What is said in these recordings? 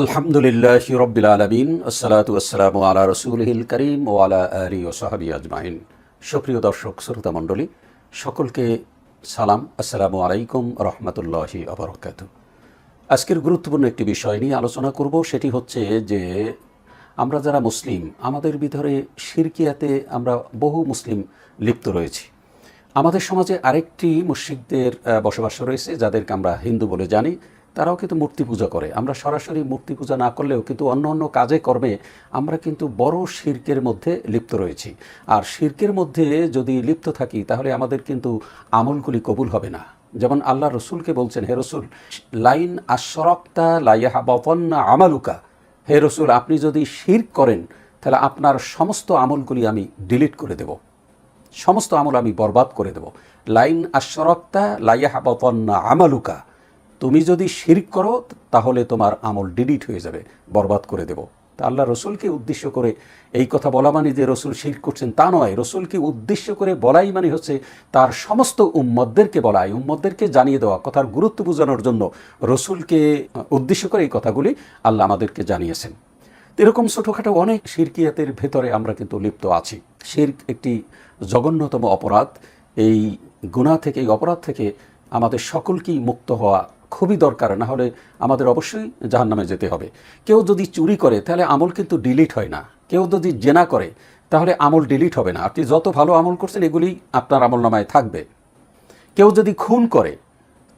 আলহামদুলিল্লাহ রব্বিল আলমিন আসসালাতু আসসালাম আলা রসুলহিল করিম ও আলা আলী ও সাহাবি আজমাইন। সুপ্রিয় দর্শক শ্রোতা মণ্ডলী সকলকে সালাম আসসালামু আলাইকুম রহমতুল্লাহি আবরকাত আজকের গুরুত্বপূর্ণ একটি বিষয় নিয়ে আলোচনা করব সেটি হচ্ছে যে আমরা যারা মুসলিম আমাদের ভিতরে শিরকিয়াতে আমরা বহু মুসলিম লিপ্ত রয়েছি। আমাদের সমাজে আরেকটি আহ, বসবাস রয়েছে যাদেরকে আমরা হিন্দু বলে জানি। তারাও কিন্তু মূর্তি পূজা করে। আমরা সরাসরি মূর্তি পূজা না করলেও কিন্তু অন্য অন্য কাজে কর্মে আমরা কিন্তু বড় শির্কের মধ্যে লিপ্ত রয়েছি। আর শির্কের মধ্যে যদি লিপ্ত থাকি, তাহলে আমাদের কিন্তু আমলগুলি কবুল হবে না। যেমন আল্লাহ রসুলকে বলছেন, হে রসুল, লাইন আশরক্তা লাইহা বপন্না আমালুকা। হে রসুল, আপনি যদি শির্ক করেন, তাহলে আপনার সমস্ত আমলগুলি আমি ডিলিট করে দেব। সমস্ত আমল আমি বরবাদ করে দেব। লাইন আশরক্তা লাইয়াহাবতন্না আমালুকা। তুমি যদি শিরক করো, তাহলে তোমার আমল ডিলিট হয়ে যাবে, বরবাদ করে দেব। তা আল্লাহ রসুলকে উদ্দেশ্য করে এই কথা বলা মানে যে রসুল শির করছেন তা নয়। রসুলকে উদ্দেশ্য করে বলাই মানে হচ্ছে তার সমস্ত উম্মদদেরকে বলাই উম্মদদেরকে জানিয়ে দেওয়া, কথার গুরুত্ব বোঝানোর জন্য রসুলকে উদ্দেশ্য করে এই কথাগুলি আল্লাহ আমাদেরকে জানিয়েছেন। এরকম ছোটোখাটো অনেক শিরকিয়াতের ভেতরে আমরা কিন্তু লিপ্ত আছি। শির্ক একটি জঘন্যতম অপরাধ। এই গুণা থেকে, এই অপরাধ থেকে আমাদের সকলকেই মুক্ত হওয়া খুবই দরকার, না হলে আমাদের অবশ্যই জাহান্নামে যেতে হবে। কেউ যদি চুরি করে, তাহলে আমল কিন্তু ডিলিট হয় না। কেউ যদি জেনা করে, তাহলে আমল ডিলিট হবে না। আপনি যত ভালো আমল করছেন, এগুলি আপনার আমল নামায় থাকবে। কেউ যদি খুন করে,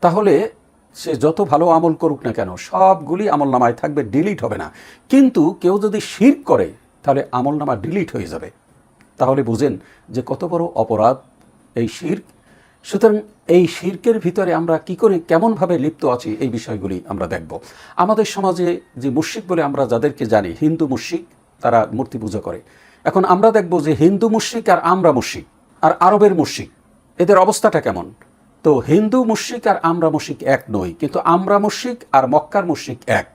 তাহলে সে যত ভালো আমল করুক না কেন, সবগুলি আমল নামায় থাকবে ডিলিট হবে না। কিন্তু কেউ যদি শির করে, তাহলে আমল নামা ডিলিট হয়ে যাবে। তাহলে বুঝেন যে কত বড় অপরাধ এই শির সুতরাং এই শির্কের ভিতরে আমরা কি করে কেমনভাবে লিপ্ত আছি, এই বিষয়গুলি আমরা দেখব। আমাদের সমাজে যে মুশিক বলে আমরা যাদেরকে জানি, হিন্দু মুশিক তারা মূর্তি পূজা করে। এখন আমরা দেখব যে হিন্দু মুশিক আর আমরা মুশিক আর আরবের মুশিক এদের অবস্থাটা কেমন? তো হিন্দু মুশিক আর আমরা মুশিক এক নই, কিন্তু আমরা মুশিক আর মক্কার মুশিক এক।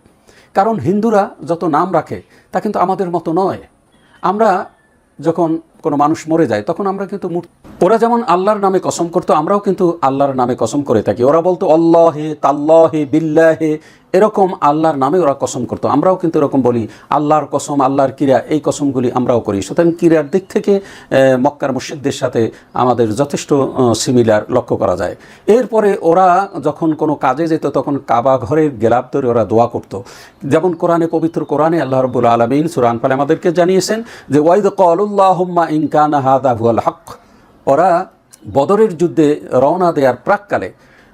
কারণ হিন্দুরা যত নাম রাখে, তা কিন্তু আমাদের মতো নয়। আমরা যখন কোনো মানুষ মরে যায়, তখন আমরা কিন্তু মূর্তি ওরা যেমন আল্লাহর নামে কসম করতো, আমরাও কিন্তু আল্লাহর নামে কসম করে থাকি। ওরা বলতো, আল্লাহে, তাল্লাহে, বিল্লাহে। এরকম আল্লাহর নামে ওরা কসম করতো। আমরাও কিন্তু এরকম বলি, আল্লাহর কসম, আল্লাহর ক্রিয়া, এই কসমগুলি আমরাও করি। সুতরাং ক্রিয়ার দিক থেকে মক্কার মুর্শিদদের সাথে আমাদের যথেষ্ট সিমিলার লক্ষ্য করা যায়। এরপরে ওরা যখন কোনো কাজে যেত, তখন কাবা ঘরের গেলাপ ধরে ওরা দোয়া করতো। যেমন কোরআনে, পবিত্র কোরআনে আল্লাহ রবুল আলমিন সুরান ফালে আমাদেরকে জানিয়েছেন যে, ওয়াইদ কলুল্লাহম্মা ইনকান হাদা ভুয়াল হক ওরা বদরের যুদ্ধে রওনা দেওয়ার প্রাককালে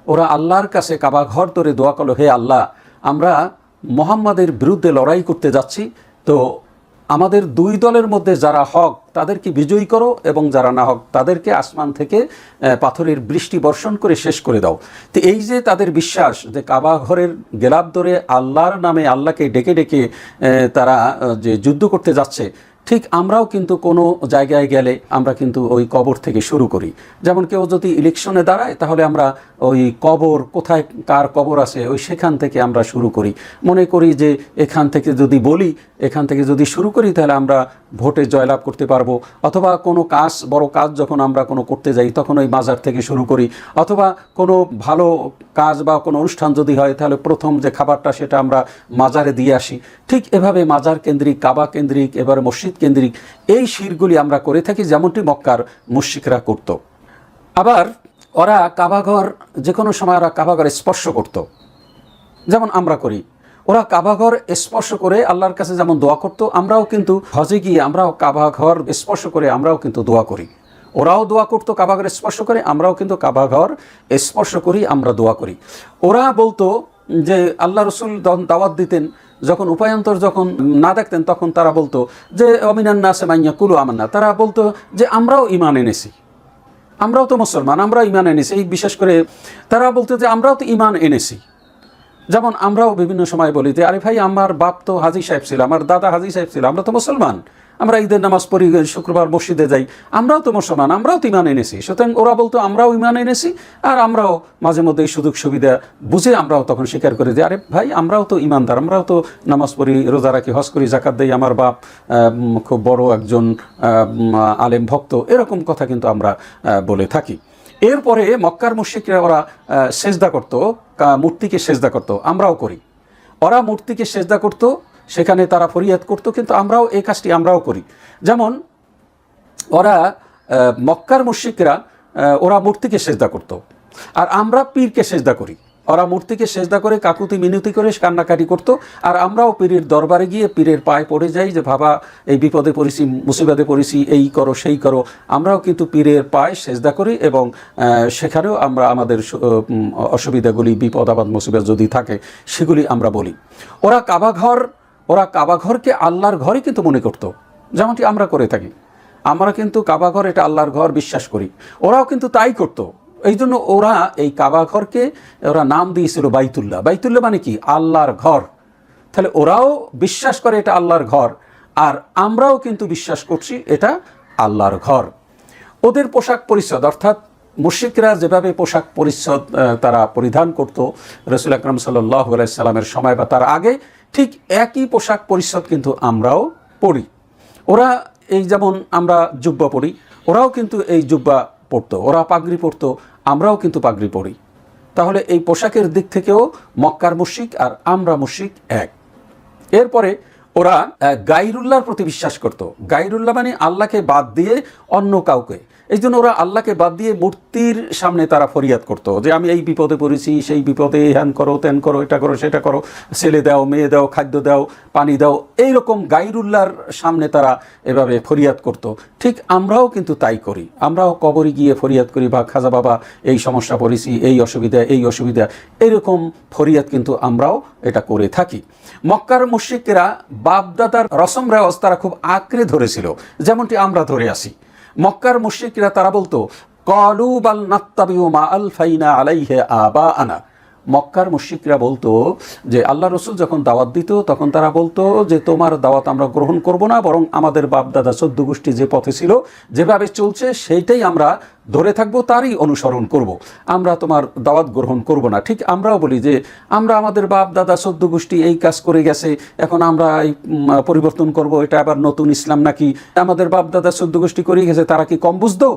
ওরা আল্লাহর কাছে কাবা ঘর ধরে দোয়া করল, হে আল্লাহ, আমরা মোহাম্মদের বিরুদ্ধে লড়াই করতে যাচ্ছি, তো আমাদের দুই দলের মধ্যে যারা হক তাদেরকে বিজয়ী করো এবং যারা না হক তাদেরকে আসমান থেকে পাথরের বৃষ্টি বর্ষণ করে শেষ করে দাও। তো এই যে তাদের বিশ্বাস যে কাবা ঘরের গেলাপ ধরে আল্লাহর নামে আল্লাহকে ডেকে ডেকে তারা যে যুদ্ধ করতে যাচ্ছে ঠিক আমরাও কিন্তু কোনো জায়গায় গেলে আমরা কিন্তু ওই কবর থেকে শুরু করি। যেমন কেউ যদি ইলেকশনে দাঁড়ায়, তাহলে আমরা ওই কবর কোথায়, কার কবর আছে, ওই সেখান থেকে আমরা শুরু করি। মনে করি যে এখান থেকে যদি বলি, এখান থেকে যদি শুরু করি, তাহলে আমরা ভোটে জয়লাভ করতে পারব। অথবা কোনো কাজ, বড় কাজ যখন আমরা কোনো করতে যাই, তখন ওই মাজার থেকে শুরু করি। অথবা কোনো ভালো কাজ বা কোনো অনুষ্ঠান যদি হয়, তাহলে প্রথম যে খাবারটা সেটা আমরা মাজারে দিয়ে আসি। ঠিক এভাবে মাজার কেন্দ্রিক, কাবা কেন্দ্রিক, এবার মসজিদ কেন্দ্রিক এই শিরগুলি আমরা করে থাকি, যেমনটি মক্কার মুশিকরা করত। আবার ওরা কাবাঘর যে কোনো সময় ওরা কাবাঘর স্পর্শ করত। যেমন আমরা করি। ওরা কাবাঘর স্পর্শ করে আল্লাহর কাছে যেমন দোয়া করতো, আমরাও কিন্তু হজে গিয়ে আমরাও কাবাঘর স্পর্শ করে আমরাও কিন্তু দোয়া করি। ওরাও দোয়া করতো কাবাঘর স্পর্শ করে, আমরাও কিন্তু কাবাঘর স্পর্শ করি, আমরা দোয়া করি। ওরা বলতো যে, আল্লাহ রসুল দাওয়াত দিতেন যখন উপায়ন্তর যখন না দেখতেন, তখন তারা বলতো যে অমিনান্না সেমাইয়া কুলু আমান্না। তারা বলতো যে, আমরাও ইমান এনেছি। আমরাও তো মুসলমান, আমরাও ইমান এনেছি। এই বিশেষ করে তারা বলতো যে, আমরাও তো ইমান এনেছি। যেমন আমরাও বিভিন্ন সময় বলি যে, আরে ভাই, আমার বাপ তো হাজি সাহেব ছিল, আমার দাদা হাজি সাহেব ছিল, আমরা তো মুসলমান। আমরা ঈদের নামাজ পড়ি, শুক্রবার মসজিদে যাই। আমরাও তো মুসলমান, আমরাও তো ইমান এনেছি। সুতরাং ওরা বলতো, আমরাও ইমান এনেছি আর আমরাও মাঝে মধ্যে এই সুযোগ সুবিধা বুঝে আমরাও তখন স্বীকার করি যে, আরে ভাই, আমরাও তো ইমানদার আমরাও তো নামাজ পড়ি, রোজা রাখি, হজ করি জাকাত দেই, আমার বাপ খুব বড় একজন আলেম ভক্ত। এরকম কথা কিন্তু আমরা বলে থাকি। এরপরে মক্কার মুশিকরা ওরা সেজদা করতো মূর্তিকে সেজদা করতো, আমরাও করি। ওরা মূর্তিকে সেজদা করত সেখানে তারা ফরিয়াদ করত, কিন্তু আমরাও এই কাজটি আমরাও করি। যেমন, ওরা মক্কার মুশিকরা ওরা মূর্তিকে সেজদা করত। আর আমরা পীরকে সেজদা করি। ওরা মূর্তিকে সেজদা করে, কাকুতি মিনতি করে, কান্নাকাটি করত। আর আমরাও পীরের দরবারে গিয়ে পীরের পায়ে পড়ে যাই যে, বাবা, এই বিপদে পড়েছি মুসিবাদে পড়েছি, এই করো, সেই করো। আমরাও কিন্তু পীরের পায়ে সেজদা করি এবং সেখানেও আমরা আমাদের অসুবিধাগুলি, বিপদ আবাদ মুসিবাদ যদি থাকে, সেগুলি আমরা বলি। ওরা কাবাঘর ওরা কাবাঘরকে আল্লাহর ঘরই কিন্তু মনে করত। যেমনটি আমরা করে থাকি। আমরা কিন্তু কাবাঘর এটা আল্লাহর ঘর বিশ্বাস করি। ওরাও কিন্তু তাই করতো। এই জন্য ওরা এই কাবাঘরকে ওরা নাম দিয়েছিল বাইতুল্লাহ। বাইতুল্লাহ মানে কি? আল্লাহর ঘর। তাহলে ওরাও বিশ্বাস করে এটা আল্লাহর ঘর। আর আমরাও কিন্তু বিশ্বাস করছি এটা আল্লাহর ঘর। ওদের পোশাক পরিচ্ছদ, অর্থাৎ মুশিকরা যেভাবে পোশাক পরিচ্ছদ তারা পরিধান করত, রসুল আকরম সাল্লাহ সাল্লামের সময় বা তার আগে ঠিক একই পোশাক পরিচ্ছদ কিন্তু আমরাও পরি। ওরা এই যেমন আমরা জুব্বা পরি, ওরাও কিন্তু এই জুব্বা পরতো। ওরা পাগড়ি পরতো, আমরাও কিন্তু পাগড়ি পরি। তাহলে এই পোশাকের দিক থেকেও মক্কার মুশিক আর আমরা মুশিক এক। এরপরে ওরা গাইরুল্লাহর প্রতি বিশ্বাস করত। গাইরুল্লাহ মানে আল্লাহকে বাদ দিয়ে অন্য কাউকে। এই জন্য ওরা আল্লাহকে বাদ দিয়ে মূর্তির সামনে তারা ফরিয়াদ করত যে আমি এই বিপদে পড়েছি, সেই বিপদে হ্যান করো, ত্যান করো, এটা করো, সেটা করো, ছেলে দাও, মেয়ে দাও, খাদ্য দাও, পানি দাও, এইরকম গাইরুল্লাহর সামনে তারা এভাবে ফরিয়াদ করত। ঠিক আমরাও কিন্তু তাই করি। আমরাও কবরে গিয়ে ফরিয়াদ করি, বা খাজা বাবা, এই সমস্যা পড়েছি, এই অসুবিধা এই অসুবিধা এইরকম ফরিয়াদ কিন্তু আমরাও এটা করে থাকি। মক্কার মুশিকেরা বাপদাদার রসম রেওয়াজ তারা খুব আঁকড়ে ধরেছিল, যেমনটি আমরা ধরে আসি। মক্কার মুশ্রিকরা তারা বলতো কলু বাল নাত্তাবিউ মা আল ফাইনা আলাইহে আবা আনা মক্কার মুশিকরা বলতো যে আল্লাহ রসুল যখন দাওয়াত দিত, তখন তারা বলতো যে তোমার দাওয়াত আমরা গ্রহণ করব না, বরং আমাদের বাপ দাদা চোদ্দ গোষ্ঠী যে পথে ছিল, যেভাবে চলছে সেইটাই আমরা ধরে থাকব, তারই অনুসরণ করব। আমরা তোমার দাওয়াত গ্রহণ করব না। ঠিক আমরাও বলি যে আমরা আমাদের বাপ দাদা চোদ্দ গোষ্ঠী এই কাজ করে গেছে, এখন আমরা এই পরিবর্তন করব, এটা আবার নতুন ইসলাম নাকি? আমাদের বাপ দাদা চোদ্দ গোষ্ঠী করে গেছে, তারা কি কম বুঝতো?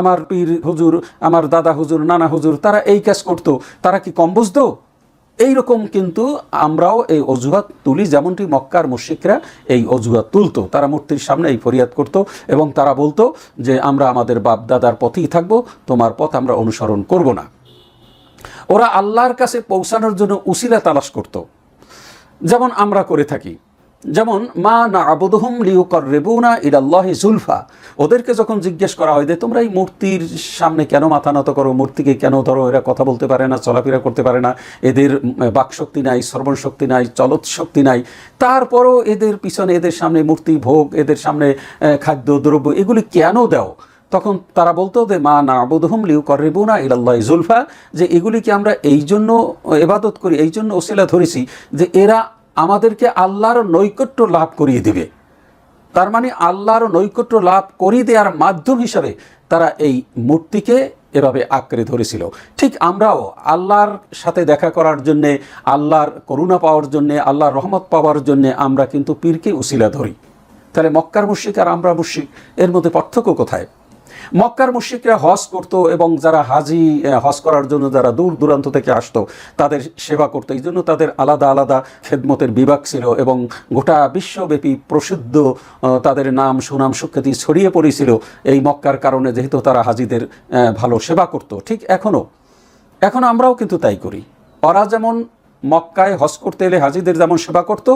আমার পীর হুজুর, আমার দাদা হুজুর, নানা হুজুর, তারা এই কাজ করতো। তারা কি কম বুঝতো? এইরকম কিন্তু আমরাও এই অজুহাত তুলি, যেমনটি মক্কার মুশিকরা এই অজুহাত তুলতো। তারা মূর্তির সামনে এই ফরিয়াদ করত এবং তারা বলতো যে, আমরা আমাদের বাপ দাদার পথেই থাকব, তোমার পথ আমরা অনুসরণ করব না। ওরা আল্লাহর কাছে পৌঁছানোর জন্য উসিলা তালাশ করত। যেমন আমরা করে থাকি। যেমন, মা না আবুদহুম লিউকর রেবুনা ইরাল্লাহি জুলফা ওদেরকে যখন জিজ্ঞেস করা হয় যে, তোমরা এই মূর্তির সামনে কেন মাথা নত করো? মূর্তিকে কেন ধরো? এরা কথা বলতে পারে না, চলাফেরা করতে পারে না। এদের বাকশক্তি নাই শ্রবণ শক্তি নাই চলত শক্তি নাই। তারপরও এদের পিছনে, এদের সামনে মূর্তি, ভোগ, এদের সামনে খাদ্য, দ্রব্য, এগুলি কেন দাও? তখন তারা বলতো যে, মা না আবুদহুম লিউ কর করিবুনা ইলাল্লাহ জুলফা যে, এগুলিকে আমরা এই জন্য এবাদত করি, এই জন্য ওসিলা ধরেছি যে, এরা আমাদেরকে আল্লাহর নৈকট্য লাভ করিয়ে দিবে। তার মানে আল্লাহর নৈকট্য লাভ করিয়ে দেওয়ার মাধ্যম হিসাবে তারা এই মূর্তিকে এভাবে আঁকড়ে ধরেছিল। ঠিক আমরাও আল্লাহর সাথে দেখা করার জন্যে, আল্লাহর করুণা পাওয়ার জন্যে, আল্লাহর রহমত পাওয়ার জন্যে আমরা কিন্তু পীরকে উসিলা ধরি। তাহলে মক্কার মুশিক আর আমরা মুশিক এর মধ্যে পার্থক্য কোথায়? মক্কার মুশিকরা হজ করত এবং যারা হাজি হজ করার জন্য যারা দূর দূরান্ত থেকে আসতো, তাদের সেবা করতো। এই জন্য তাদের আলাদা আলাদা খেদমতের বিভাগ ছিল এবং গোটা বিশ্বব্যাপী প্রসিদ্ধ তাদের নাম, সুনাম, সুখ্যাতি ছড়িয়ে পড়েছিল। এই মক্কার কারণে যেহেতু তারা হাজিদের ভালো সেবা করত। ঠিক এখনও এখন আমরাও কিন্তু তাই করি। ওরা যেমন মক্কায় হজ করতে এলে হাজিদের যেমন সেবা করত,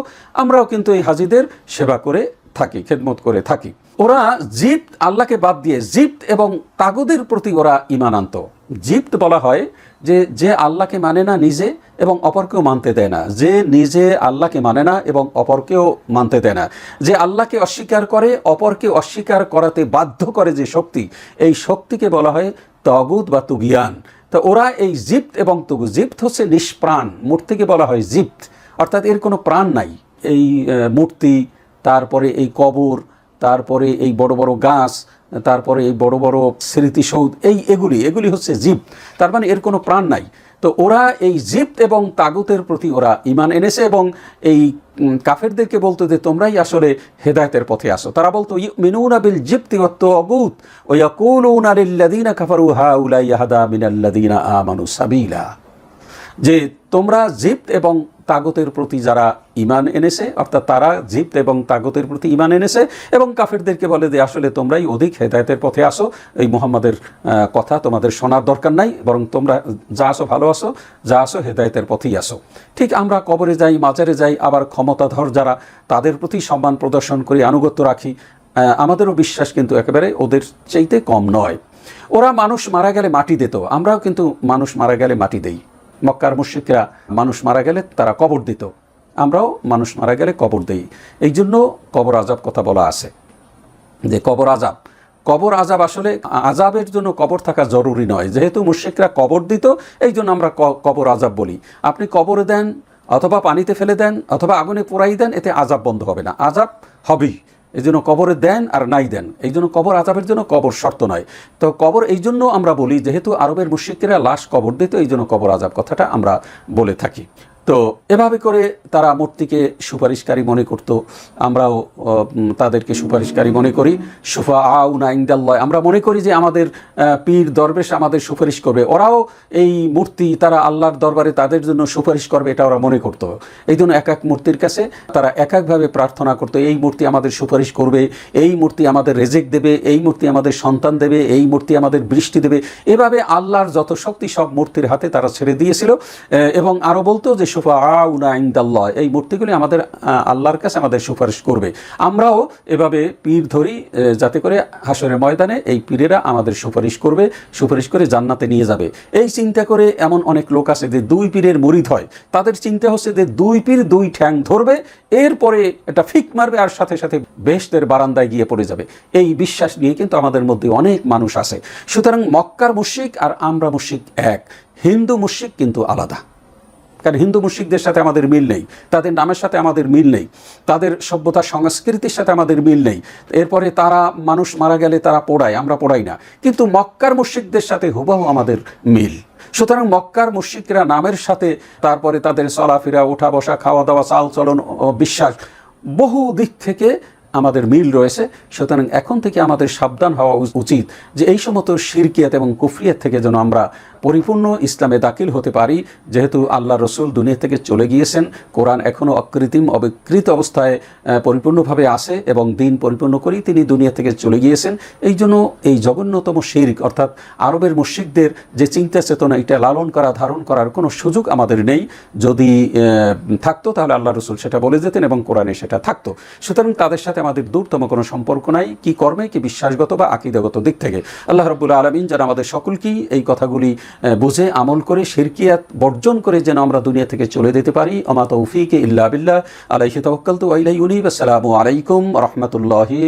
আমরাও কিন্তু এই হাজিদের সেবা করে থাকি, খেদমত করে থাকি। ওরা জিপ্ত আল্লাহকে বাদ দিয়ে জিপ্ত এবং তাগুদের প্রতি ওরা ইমান আনত জিপ্ত বলা হয় যে যে আল্লাহকে মানে না নিজে এবং অপরকেও মানতে দেয় না। যে নিজে আল্লাহকে মানে না এবং অপরকেও মানতে দেয় না। যে আল্লাহকে অস্বীকার করে, অপরকে অস্বীকার করাতে বাধ্য করে যে শক্তি, এই শক্তিকে বলা হয় তগুদ বা তুগিয়ান। তো ওরা এই জিপ্ত এবং তুগু জিপ্ত হচ্ছে নিষ্প্রাণ। মূর্তিকে বলা হয় জিপ্ত অর্থাৎ এর কোনো প্রাণ নাই। এই মূর্তি তারপরে এই কবর, তারপরে এই বড় বড় গাছ, তারপরে এই বড় বড় স্মৃতিসৌধ, এই এগুলি এগুলি হচ্ছে জীব। তার মানে এর কোনো প্রাণ নাই। তো ওরা এই জিপ্ত এবং তাগুতের প্রতি ওরা ইমান এনেছে এবং এই কাফেরদেরকে বলতো যে, তোমরাই আসলে হেদায়তের পথে আসো। তারা বলতো মিনুনা বিল জিপ্তি ও তগুত ও ইয়াকুলুনা লিল্লাযিনা কাফারু হাউলা ইয়াহদা মিনাল্লাযিনা আমানু সাবিলা। যে তোমরা জিপ্ত এবং তাগতের প্রতি যারা ইমান এনেছে, অর্থাৎ তারা জিপ্ত এবং তাগতের প্রতি ইমান এনেছে এবং কাফেরদেরকে বলে যে আসলে তোমরাই অধিক হেদায়তের পথে আসো। এই মোহাম্মদের কথা তোমাদের শোনার দরকার নাই, বরং তোমরা যা আসো ভালো আসো যা আসো হেদায়তের পথেই আসো ঠিক আমরা কবরে যাই, মাজারে যাই, আবার ক্ষমতাধর যারা তাদের প্রতি সম্মান প্রদর্শন করি, আনুগত্য রাখি আমাদেরও বিশ্বাস কিন্তু একেবারে ওদের চাইতে কম নয়। ওরা মানুষ মারা গেলে মাটি দিত, আমরাও কিন্তু মানুষ মারা গেলে মাটি দেই। মক্কার মুশ্রিকরা মানুষ মারা গেলে তারা কবর দিত। আমরাও মানুষ মারা গেলে কবর দিই। এই জন্য কবর আজাব কথা বলা আছে। যে কবর আজাব কবর আজাব আসলে আজাবের জন্য কবর থাকা জরুরি নয়। যেহেতু মুশ্রিকরা কবর দিত, এই জন্য আমরা কবর আজাব বলি। আপনি কবরে দেন, অথবা পানিতে ফেলে দেন, অথবা আগুনে পোড়াই দেন, এতে আজাব বন্ধ হবে না। আজাব হবেই। এই জন্য কবরে দেন আর নাই দেন। এই জন্য কবর আজাবের জন্য কবর শর্ত নয়। তো কবর এই জন্য আমরা বলি, যেহেতু আরবের মুশ্রিকেরা লাশ কবর দিত, এই জন্য কবর আজাব কথাটা আমরা বলে থাকি। তো এভাবে করে তারা মূর্তিকে সুপারিশকারী মনে করত। আমরাও তাদেরকে সুপারিশকারী মনে করি। সুফা আউ নাইন্দাল্লয় আমরা মনে করি যে আমাদের পীর দরবেশ আমাদের সুপারিশ করবে। ওরাও এই মূর্তি তারা আল্লাহর দরবারে তাদের জন্য সুপারিশ করবে, এটা ওরা মনে করতো। এই জন্য এক এক মূর্তির কাছে তারা এক একভাবে প্রার্থনা করতো, এই মূর্তি আমাদের সুপারিশ করবে, এই মূর্তি আমাদের রেজেক দেবে, এই মূর্তি আমাদের সন্তান দেবে, এই মূর্তি আমাদের বৃষ্টি দেবে। এভাবে আল্লাহর যত শক্তি সব মূর্তির হাতে তারা ছেড়ে দিয়েছিল। এবং আরও বলতো যে সুফা এই মূর্তিগুলি আমাদের আল্লাহর কাছে আমাদের সুপারিশ করবে। আমরাও এভাবে পীর ধরি যাতে করে হাসরের ময়দানে এই পীরেরা আমাদের সুপারিশ করবে, সুপারিশ করে জান্নাতে নিয়ে যাবে। এই চিন্তা করে এমন অনেক লোক আছে যে দুই পীরের মুরিদ হয়। তাদের চিন্তা হচ্ছে যে দুই পীর দুই ঠ্যাং ধরবে, এরপরে এটা ফিক মারবে আর সাথে সাথে বেশদের বারান্দায় গিয়ে পড়ে যাবে। এই বিশ্বাস নিয়ে কিন্তু আমাদের মধ্যে অনেক মানুষ আছে। সুতরাং মক্কার মুশিক আর আমরা মুশিক এক। হিন্দু মুশিক কিন্তু আলাদা। কারণ হিন্দু মুশিকদের সাথে আমাদের মিল নেই, তাদের নামের সাথে আমাদের মিল নেই, তাদের সভ্যতা সংস্কৃতির সাথে আমাদের মিল নেই, এরপরে তারা মানুষ মারা গেলে তারা পোড়ায়, আমরা পোড়াই না। কিন্তু মক্কার মুশিকদের সাথে হুবাহু আমাদের মিল। সুতরাং মক্কার মুশিকরা নামের সাথে তারপরে তাদের চলাফেরা ওঠা বসা খাওয়া দাওয়া চাল চলন বিশ্বাস বহু দিক থেকে আমাদের মিল রয়েছে, সুতরাং এখন থেকে আমাদের সাবধান হওয়া উচিত যে এই সমস্ত শিরকিয়াত এবং কুফরিয়াত থেকে যেন আমরা পরিপূর্ণ ইসলামে দাখিল হতে পারি, যেহেতু আল্লাহ রসুল দুনিয়া থেকে চলে গিয়েছেন, কোরআন এখনও অকৃত্রিম, অবিকৃত অবস্থায় পরিপূর্ণভাবে আসে এবং দিন পরিপূর্ণ করেই তিনি দুনিয়া থেকে চলে গিয়েছেন। এই জন্য এই জঘন্যতম শিরিক, অর্থাৎ আরবের মুশিকদের যে চিন্তা চেতনা, এটা লালন করা, ধারণ করার কোনো সুযোগ আমাদের নেই। যদি থাকতো তাহলে আল্লাহ রসুল সেটা বলে যেতেন এবং কোরআনে সেটা থাকতো। সুতরাং তাদের সাথে আমাদের দূরতম কোনো সম্পর্ক নাই, কি কর্মে, কি বিশ্বাসগত বা আকিদাগত দিক থেকে। আল্লাহ রব্বুল আলমিন যেন আমাদের সকলকেই এই কথাগুলি বুঝে, আমল করে, শিরকিয়াত বর্জন করে যেন আমরা দুনিয়া থেকে চলে যেতে পারি। আমা তৌফিক ইল্লা বিল্লাহ। আলাইহি তাওয়াক্কালতু ওয়া ইলাইহি আসসালামু আলাইকুম রহমতুল্লাহি